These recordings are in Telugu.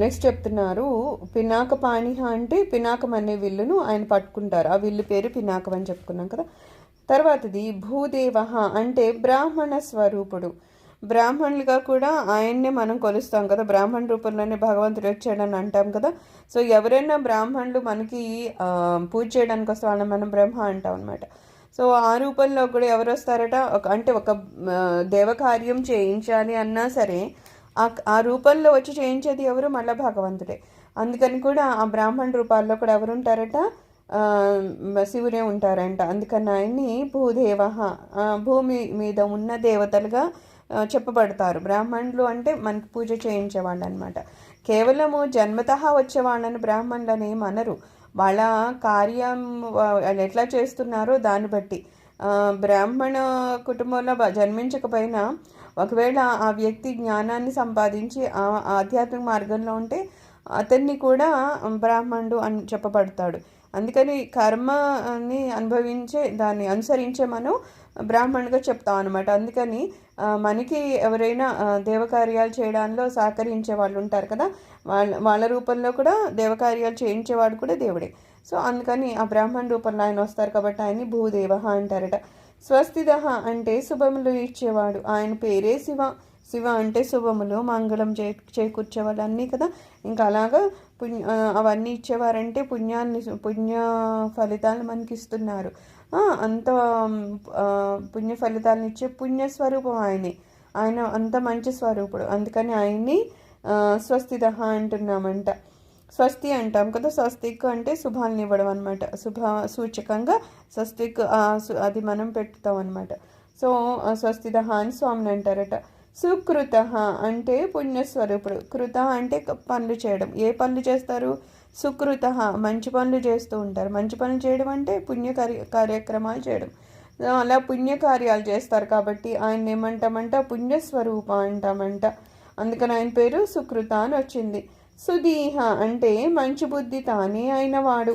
నెక్స్ట్ చెప్తున్నారు పినాక పాణిహ అంటే పినాకం అనే విల్లును ఆయన పట్టుకుంటారు. ఆ విల్లు పేరు పినాకం అని చెప్పుకున్నాం కదా. తర్వాతది భూదేవ అంటే బ్రాహ్మణ స్వరూపుడు. బ్రాహ్మణులుగా కూడా ఆయన్నే మనం కొలుస్తాం కదా. బ్రాహ్మణ రూపంలోనే భగవంతుడు వచ్చాడని అంటాం కదా. సో ఎవరైనా బ్రాహ్మణులు మనకి పూజ చేయడానికి వస్తే వాళ్ళని మనం బ్రహ్మ అంటాం అనమాట సో ఆ రూపంలో కూడా ఎవరు వస్తారట? ఒక అంటే ఒక దేవకార్యం చేయించాలి అన్నా సరే ఆ రూపంలో వచ్చి చేయించేది ఎవరు? మళ్ళా భగవంతుడే. అందుకని కూడా ఆ బ్రాహ్మణ రూపాల్లో కూడా ఎవరు ఉంటారట శివుడే ఉంటారంట. అందుకని ఆయన్ని భూదేవ భూమి మీద ఉన్న దేవతలుగా చెప్పబడతారు. బ్రాహ్మణులు అంటే మనకి పూజ చేయించేవాళ్ళు అనమాట కేవలము జన్మత వచ్చేవాళ్ళని బ్రాహ్మణులని ఏమనరు వాళ్ళ కార్యం వాళ్ళు ఎట్లా చేస్తున్నారో దాన్ని బట్టి. బ్రాహ్మణ కుటుంబంలో జన్మించకపోయినా ఒకవేళ ఆ వ్యక్తి జ్ఞానాన్ని సంపాదించి ఆ ఆధ్యాత్మిక మార్గంలో ఉంటే అతన్ని కూడా బ్రాహ్మణుడు అని చెప్పబడతాడు. అందుకని కర్మని అనుభవించే దాన్ని అనుసరించే మనం బ్రాహ్మణుగా చెప్తాం అనమాట అందుకని మనకి ఎవరైనా దేవకార్యాలు చేయడంలో సహకరించే వాళ్ళు ఉంటారు కదా. వాళ్ళ వాళ్ళ రూపంలో కూడా దేవకార్యాలు చేయించేవాడు కూడా దేవుడే. సో అందుకని ఆ బ్రాహ్మణ రూపంలో ఆయన వస్తారు కాబట్టి ఆయన్ని భూదేవ అంటారట. స్వస్తిద అంటే శుభములు ఇచ్చేవాడు. ఆయన పేరే శివ. శివ అంటే శుభములు మంగళం చే చేకూర్చేవాళ్ళు అన్నీ కదా. ఇంకా అలాగా పుణ్య అవన్నీ ఇచ్చేవారంటే పుణ్యాన్ని పుణ్య ఫలితాలు మనకి ఇస్తున్నారు అంత పుణ్య ఫలితాలను ఇచ్చే పుణ్య స్వరూపం ఆయనే. ఆయన అంత మంచి స్వరూపుడు. అందుకని ఆయన్ని ఆ, స్వస్తిద అంటున్నామంట. స్వస్తి అంటాం కదా. స్వస్తిక్ అంటే శుభాలను ఇవ్వడం అనమాట శుభ సూచకంగా స్వస్తిక్ అది మనం పెట్టుతాం అనమాట సో స్వస్తిద అని స్వామిని అంటారట. సుకృత అంటే పుణ్యస్వరూపుడు. కృత అంటే పనులు చేయడం. ఏ పనులు చేస్తారు? సుకృత మంచి పనులు చేస్తూ ఉంటారు. మంచి పనులు చేయడం అంటే పుణ్య కార్య కార్యక్రమాలు చేయడం. అలా పుణ్యకార్యాలు చేస్తారు కాబట్టి ఆయన ఏమంటామంట? పుణ్యస్వరూప అంటామంట. అందుకని ఆయన పేరు సుకృత అని వచ్చింది. సుధీహ అంటే మంచి బుద్ధి తానే అయినవాడు.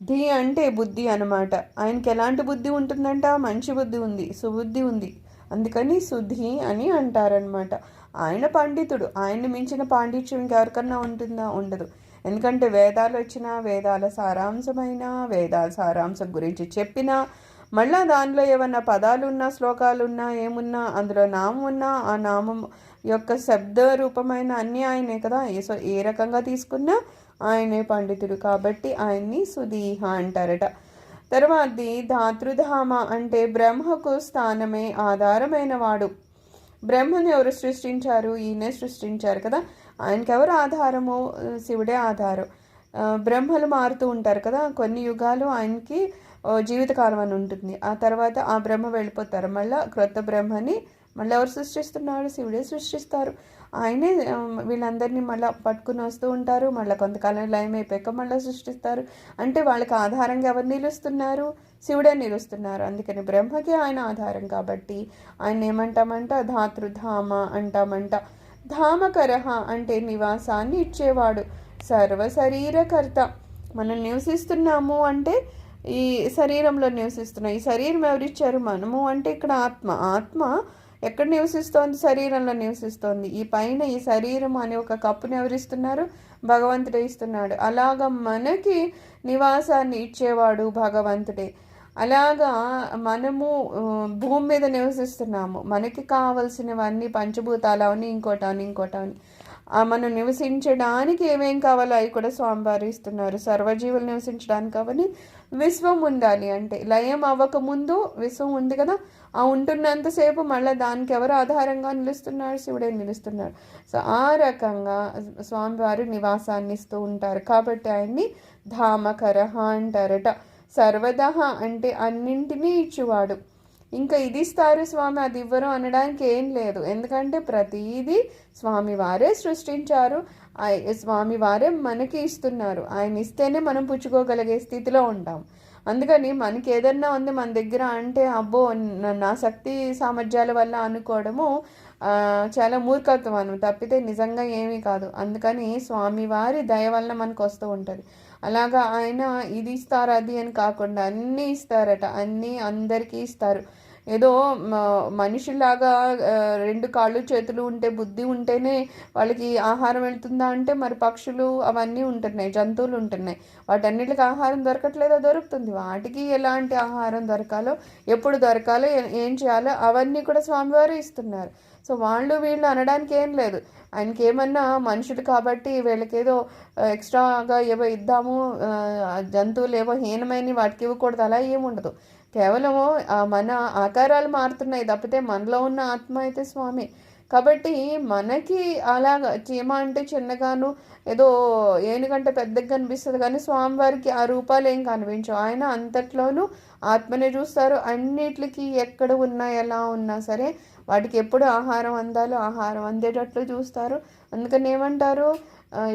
ధీ అంటే బుద్ధి అనమాట ఆయనకి ఎలాంటి బుద్ధి ఉంటుందంట? మంచి బుద్ధి ఉంది సుబుద్ధి ఉంది. అందుకని సుధి అని అంటారనమాట ఆయన పండితుడు. ఆయన్ని మించిన పాండిత్యం ఇంకెవరికన్నా ఉంటుందా? ఉండదు. ఎందుకంటే వేదాలు వచ్చిన వేదాల సారాంశమైన వేదాల సారాంశం గురించి చెప్పినా మళ్ళా దానిలో ఏమన్నా పదాలు ఉన్నా శ్లోకాలు ఉన్నా ఏమున్నా అందులో నామం ఉన్నా ఆ నామం యొక్క శబ్ద రూపమైన అన్నీ ఆయనే కదా? సో ఏ రకంగా తీసుకున్నా ఆయనే పండితుడు కాబట్టి ఆయన్ని సుదీహ అంటారట. తర్వాతది ధాతృధామ అంటే బ్రహ్మకు స్థానమే ఆధారమైన వాడు బ్రహ్మను ఎవరు సృష్టించారు? ఈయనే సృష్టించారు కదా? ఆయనకి ఎవరు ఆధారము? శివుడే ఆధారం. బ్రహ్మలు మారుతూ ఉంటారు కదా? కొన్ని యుగాలు ఆయనకి జీవితకాలం అని ఉంటుంది. ఆ తర్వాత ఆ బ్రహ్మ వెళ్ళిపోతారు. మళ్ళీ క్రొత్త బ్రహ్మని మళ్ళీ ఎవరు సృష్టిస్తున్నారు శివుడే సృష్టిస్తారు. ఆయనే వీళ్ళందరినీ మళ్ళీ పట్టుకుని వస్తూ ఉంటారు. మళ్ళీ కొంతకాలం లయం అయిపోయాక మళ్ళీ సృష్టిస్తారు. అంటే వాళ్ళకి ఆధారంగా ఎవరు నిలుస్తున్నారు? శివుడే నిలుస్తున్నారు. అందుకని బ్రహ్మకి ఆయన ఆధారం కాబట్టి ఆయన ఏమంటామంట? ధాతృధామ అంటామంట. ధామకరహ అంటే నివాసాన్ని ఇచ్చేవాడు. సర్వ శరీరకర్త మనం నివసిస్తున్నాము అంటే ఈ శరీరంలో నివసిస్తున్నాం ఈ శరీరం ఎవరిచ్చారు? మనము అంటే ఇక్కడ ఆత్మ. ఆత్మ ఎక్కడ నివసిస్తోంది? శరీరంలో నివసిస్తోంది. ఈ పైన ఈ శరీరం అనే ఒక కప్పును ఎవరిస్తున్నారు? భగవంతుడే ఇస్తున్నాడు. అలాగా మనకి నివాసాన్ని ఇచ్చేవాడు భగవంతుడే. అలాగా మనము భూమి మీద నివసిస్తున్నాము. మనకి కావలసినవన్నీ పంచభూతాలు అవని ఇంకోటి అవని ఇంకోటి అవని మనం నివసించడానికి ఏమేం కావాలో అవి కూడా స్వామివారు ఇస్తున్నారు. సర్వజీవులు నివసించడానికి అవని విశ్వం ఉండాలి అంటే. లయం అవ్వకముందు విశ్వం ఉంది కదా? ఆ ఉంటున్నంతసేపు మళ్ళీ దానికి ఎవరు ఆధారంగా నిలుస్తున్నారు? శివుడే నిలుస్తున్నాడు సో ఆ రకంగా స్వామివారు నివాసాన్ని ఇస్తూ ఉంటారు. కాబట్టి ఆయన్ని ధామకరహ అంటారట సర్వదహ అంటే అన్నింటినీ ఇచ్చువాడు. ఇంకా ఇది ఇస్తారు స్వామి అది ఇవ్వరు అనడానికి ఏం లేదు. ఎందుకంటే ప్రతిదీ స్వామి వారే సృష్టించారు. ఆయ- స్వామి వారే మనకి ఇస్తున్నారు. ఆయన ఇస్తేనే మనం పుచ్చుకోగలిగే స్థితిలో ఉంటాం. అందుకని మనకి ఏదన్నా ఉంది మన దగ్గర అంటే అబ్బో నా శక్తి సామర్థ్యాల వల్ల అనుకోవడము చాలా మూర్ఖత్వం తప్పితే నిజంగా ఏమీ కాదు. అందుకని స్వామివారి దయ వల్ల మనకు వస్తూ ఉంటుంది. అలాగా ఆయన ఇది ఇస్తారు అది అని కాకుండా అన్నీ ఇస్తారట. అన్నీ అందరికీ ఇస్తారు. ఏదో మ- మనిషిలాగా రెండు కాళ్ళు చేతులు ఉంటే బుద్ధి ఉంటేనే వాళ్ళకి ఆహారం వెళ్తుందా అంటే మరి పక్షులు అవన్నీ ఉంటున్నాయి జంతువులు ఉంటున్నాయి. వాటన్నిటికి ఆహారం దొరకట్లేదో? దొరుకుతుంది. వాటికి ఎలాంటి ఆహారం దొరకాలో ఎప్పుడు దొరకాలో ఏ- ఏం చేయాలో అవన్నీ కూడా స్వామివారు ఇస్తున్నారు. సో వాళ్ళు వీళ్ళు అనడానికి ఏం లేదు. ఆయనకి ఏమన్నా మనుషులు కాబట్టి వీళ్ళకి ఏదో ఎక్స్ట్రాగా ఏవో ఇద్దాము జంతువులు ఏవో హీనమైన వాటికి ఇవ్వకూడదు అలా ఏముండదు కేవలం మన ఆకారాలు మారుతున్నాయి తప్పితే మనలో ఉన్న ఆత్మ అయితే స్వామి. కాబట్టి మనకి అలాగా చీమ అంటే చిన్నగాను ఏదో ఏనుగంటే పెద్దగా కనిపిస్తుంది కానీ స్వామివారికి ఆ రూపాలు ఏం కనిపించవు. ఆయన అంతట్లోనూ ఆత్మనే చూస్తారు. అన్నిటికి ఎక్కడ ఉన్నా ఎలా ఉన్నా సరే వాటికి ఎప్పుడు ఆహారం అందాలో ఆహారం అందేటట్లు చూస్తారు. అందుకని ఏమంటారు?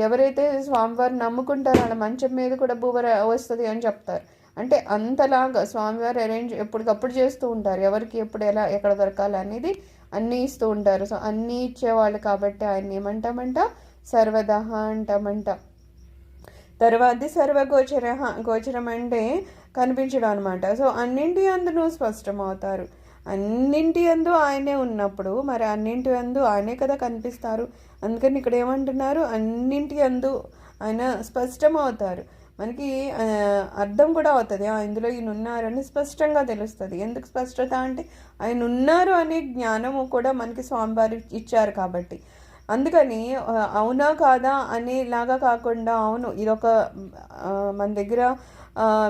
ఎవరైతే స్వామివారిని నమ్ముకుంటారో వాళ్ళ మంచం మీద కూడా భూవర వస్తుంది అని చెప్తారు. అంటే అంతలాగా స్వామివారు అరేంజ్ ఎప్పటికప్పుడు చేస్తూ ఉంటారు. ఎవరికి ఎప్పుడు ఎలా ఎక్కడ దొరకాలి అనేది అన్నీ ఇస్తూ ఉంటారు. సో అన్నీ ఇచ్చేవాళ్ళు కాబట్టి ఆయన ఏమంటామంట? సర్వదహ అంటామంట. తర్వాతది సర్వగోచర గోచరం అంటే కనిపించడం అనమాట సో అన్నింటి అందును స్పష్టమవుతారు. అన్నింటి అందు ఆయనే ఉన్నప్పుడు మరి అన్నింటి అందు ఆయనే కదా కనిపిస్తారు. అందుకని ఇక్కడ ఏమంటున్నారు? అన్నింటి అందు ఆయన స్పష్టమవుతారు. మనకి అర్థం కూడా అవుతుంది. ఆ, ఇందులో ఈయన ఉన్నారని స్పష్టంగా తెలుస్తుంది. ఎందుకు స్పష్టత అంటే ఆయన ఉన్నారు అనే జ్ఞానము కూడా మనకి స్వామివారు ఇచ్చారు కాబట్టి. అందుకని అవునా కాదా అనేలాగా కాకుండా అవును ఇదొక మన దగ్గర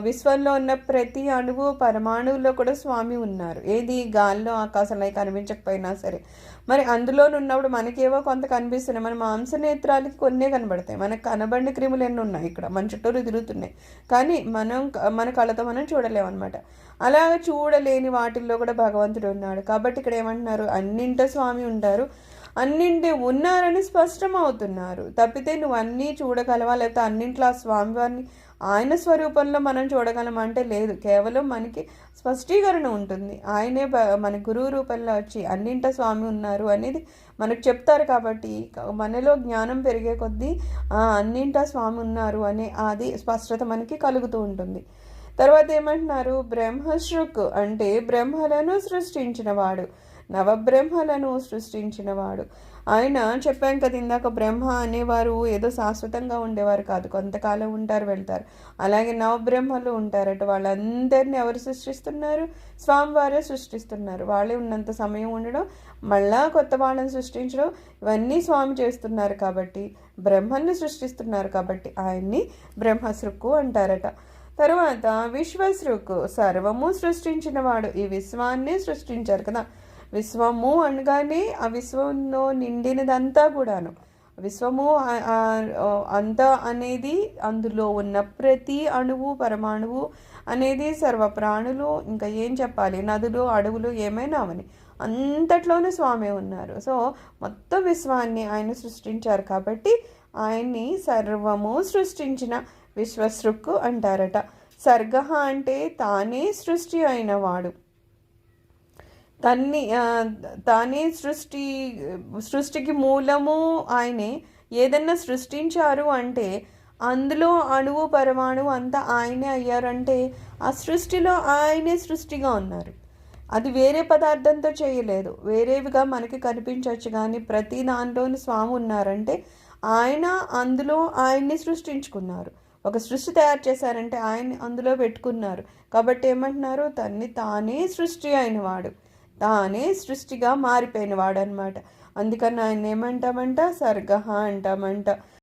విశ్వంలో ఉన్న ప్రతి అణువు పరమాణువులో కూడా స్వామి ఉన్నారు. ఏది గాల్లో ఆకాశంలో కనిపించకపోయినా సరే. మరి అందులో ఉన్నప్పుడు మనకేవో కొంత కనిపిస్తున్నాయి. మన మాంసనేత్రాలకి కొన్నే కనబడతాయి. మనకు కనబడిన క్రిములు ఎన్ని ఉన్నాయి ఇక్కడ. మన చుట్టూరు తిరుగుతున్నాయి. కానీ మనం మన కళ్ళతో మనం చూడలేమన్నమాట. అలాగ చూడలేని వాటిల్లో కూడా భగవంతుడు ఉన్నాడు. కాబట్టి ఇక్కడ ఏమంటున్నారు? అన్నింట స్వామి ఉంటారు. అన్నింటి ఉన్నారని స్పష్టం అవుతున్నారు తప్పితే నువ్వు అన్నీ చూడగలవా? లేకపోతే అన్నింట్లో ఆ స్వామివారిని ఆయన స్వరూపంలో మనం చూడగలం అంటే లేదు. కేవలం మనకి స్పష్టీకరణ ఉంటుంది. ఆయనే మన గురువు రూపంలో వచ్చి అన్నింట స్వామి ఉన్నారు అనేది మనకు చెప్తారు కాబట్టి మనలో జ్ఞానం పెరిగే కొద్దీ ఆ, అన్నింట స్వామి ఉన్నారు అనే అది స్పష్టత మనకి కలుగుతూ ఉంటుంది. తర్వాత ఏమంటున్నారు? బ్రహ్మశృక్ అంటే బ్రహ్మలను సృష్టించినవాడు నవబ్రహ్మలను సృష్టించినవాడు. ఆయన చెప్పాం కదా ఇందాక బ్రహ్మ అనేవారు ఏదో శాశ్వతంగా ఉండేవారు కాదు. కొంతకాలం ఉంటారు వెళ్తారు. అలాగే నవబ్రహ్మలు ఉంటారట. వాళ్ళందరినీ ఎవరు సృష్టిస్తున్నారు? స్వామివారే సృష్టిస్తున్నారు. వాళ్ళే ఉన్నంత సమయం ఉండడం మళ్ళా కొత్త వాళ్ళని సృష్టించడం ఇవన్నీ స్వామి చేస్తున్నారు కాబట్టి బ్రహ్మల్ని సృష్టిస్తున్నారు కాబట్టి ఆయన్ని బ్రహ్మసృక్కు అంటారట. తరువాత విశ్వసృక్ సర్వము సృష్టించినవాడు. ఈ విశ్వాన్ని సృష్టించారు కదా. విశ్వము అనగానే ఆ విశ్వంలో నిండినదంతా కూడాను. విశ్వము అంత అంతా అనేది అందులో ఉన్న ప్రతి అణువు పరమాణువు అనేది సర్వ ప్రాణులు. ఇంకా ఏం చెప్పాలి? నదులు అడవులు ఏమైనా అవని. అంతట్లోనే స్వామి ఉన్నారు. సో మొత్తం విశ్వాన్ని ఆయన సృష్టించారు కాబట్టి ఆయన్ని సర్వము సృష్టించిన విశ్వసృక్కు అంటారట. సర్గ అంటే తానే సృష్టి అయినవాడు. తన్ని తానే సృష్టి సృష్టికి మూలము ఆయనే. ఏదన్నా సృష్టించారు అంటే అందులో అణువు పరమాణువు అంతా ఆయనే అయ్యారంటే ఆ సృష్టిలో ఆయనే సృష్టిగా ఉన్నారు. అది వేరే పదార్థంతో చేయలేదు. వేరేవిగా మనకి కనిపించవచ్చు కానీ ప్రతి దాంట్లోని స్వామి ఉన్నారంటే ఆయన అందులో ఆయన్ని సృష్టించుకున్నారు. ఒక సృష్టి తయారు చేశారంటే ఆయన్ని అందులో పెట్టుకున్నారు. కాబట్టి ఏమంటున్నారు? తన్ని తానే సృష్టి అయినవాడు. తానే సృష్టిగా మారిపోయిన వాడనమాట అందుకని ఆయన ఏమంటామంట సర్గహ అంటామంట.